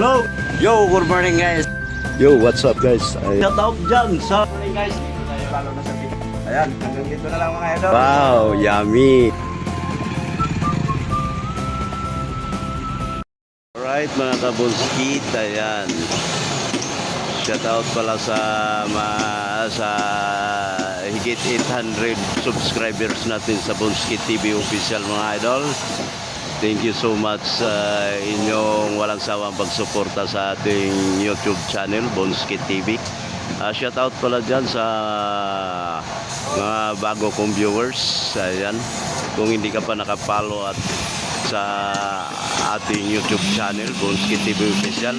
Hello! Yo, good morning guys! Yo, what's up guys? Ay, Shout out dyan sa morning guys! Dito tayo lalo na sa video. Ayan, hanggang dito na lang mga idol. wow, yummy! Alright mga kabunskit, ayan. Shout out pala sa ma, sa higit 800 subscribers natin sa Bunskit TV official mga idol. Thank you so much sa inyong walang sawang pagsuporta sa ating YouTube channel, Bonskit TV. Ah, shout out pala dyan sa mga bago kong viewers. Ayan. Kung hindi ka pa nakapalo at sa ating YouTube channel, Bonskit TV Official,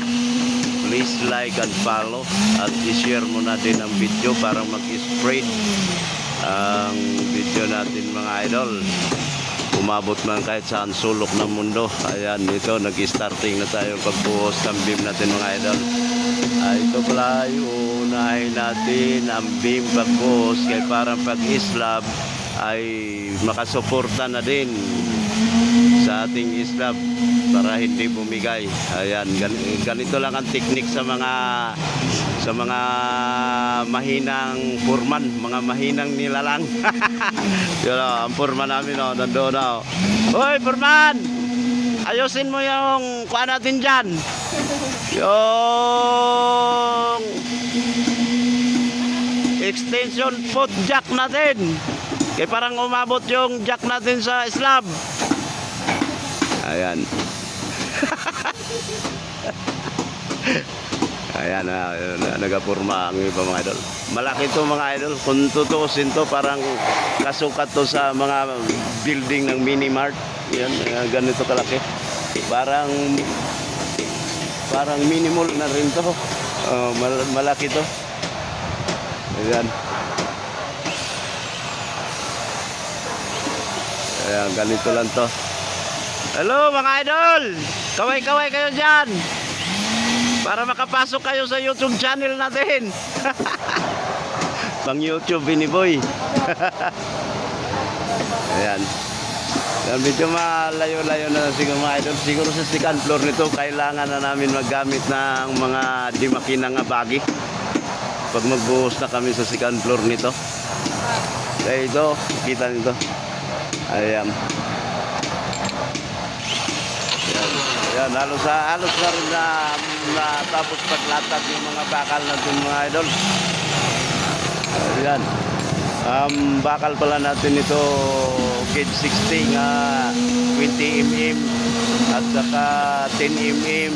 please like and follow at i-share mo na din ang video para mag-spread ang video natin mga idol umabot man kahit saan sulok ng mundo. Ayan, ito, nag-starting na tayo pagbuhos ng beam natin mga idol. Ah, ito pala yung unahin natin ang beam pagbuhos kay parang pag-islab ay makasuporta na din sa ating islab para hindi bumigay. Ayan, gan- ganito lang ang teknik sa mga sa mga mahinang purman, mga mahinang nilalang. Yun o, ang purman namin o, nandoon na o. Hoy, purman! Ayusin mo yung kuha natin dyan. Yung extension foot jack natin. Kaya parang umabot yung jack natin sa slab. Ayan. Ayan na, na nagapurma ang iba mga idol. Malaki to mga idol. Kung tutuusin to, parang kasukat to sa mga building ng mini mart. Yan, eh, ganito kalaki. Parang parang mini mall na rin to. Oh, mal- malaki to. Ayan. Ayan, ganito lang to. Hello mga idol! Kaway-kaway kayo dyan! Para makapasok kayo sa YouTube channel natin. Pang YouTube ini boy. Ayan. Yan, medyo malayo-layo na siguro mga idol. Siguro sa second floor nito, kailangan na namin maggamit ng mga dimakinang bagi. Pag magbuhos na kami sa second floor nito. Kaya ito, kita nito. Ayan. Yan, halos halos na rin na, na tapos paglatag yung mga bakal natin mga idol. Ayan. Um, bakal pala natin ito gauge 60 nga 20 mm at saka 10 mm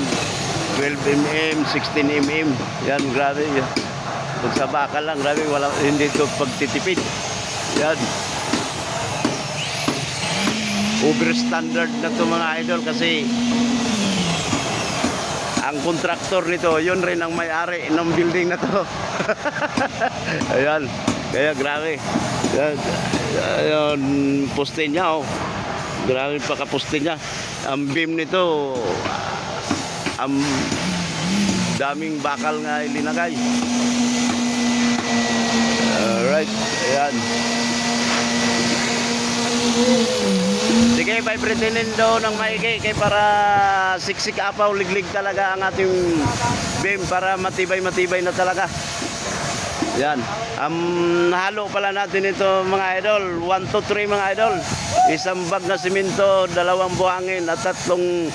12 mm 16 mm yan grabe yan. pag sa bakal lang grabe wala, hindi ito pagtitipid yan over standard na to mga idol kasi ang kontraktor nito, yun rin ang may-ari ng building na to. Ayan. Kaya grabe. Ayan, poste niya oh. Grabe pa kaposte niya. Ang beam nito, ang daming bakal nga ilinagay. Alright. Ayan. Sige, vibratenin daw ng maigi kay para siksik apaw liglig talaga ang ating beam para matibay-matibay na talaga. Yan. Um, nahalo pala natin ito mga idol. 1 to 3 mga idol. Isang bag na simento, dalawang buhangin at tatlong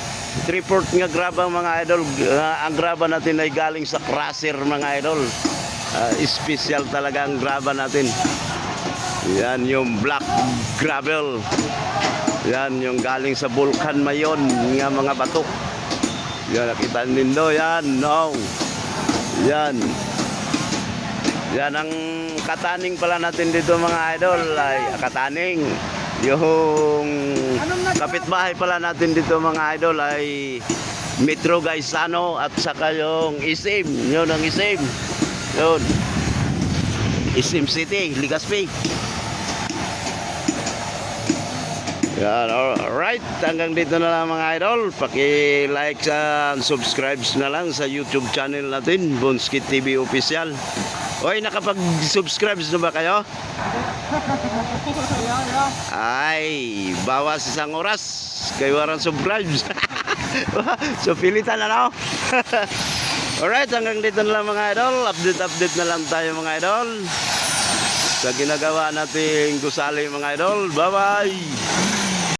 3-4 nga graba mga idol. Ah, ang graba natin ay galing sa crusher mga idol. Ah, special talaga ang graba natin. Yan yung black gravel. Yan yung galing sa Vulcan Mayon nga mga bato. Yan nakita nindo yan, no. Yan. Yan ang kataning pala natin dito mga idol ay kataning. Yung kapitbahay pala natin dito mga idol ay Metro Gaisano at saka yung Isim. Yun ang Isim. Yun. Isim City, Legazpi. Yan, alright. Hanggang dito na lang mga idol. Paki-like sa subscribe na lang sa YouTube channel natin, Bonskit TV Official. Hoy, nakapag-subscribe na ba kayo? Ay, bawas isang oras. Kayo warang subscribe. so pilitan na no? Alright, hanggang dito na lang mga idol. Update-update na lang tayo mga idol. Sa ginagawa nating gusali mga idol. Bye-bye!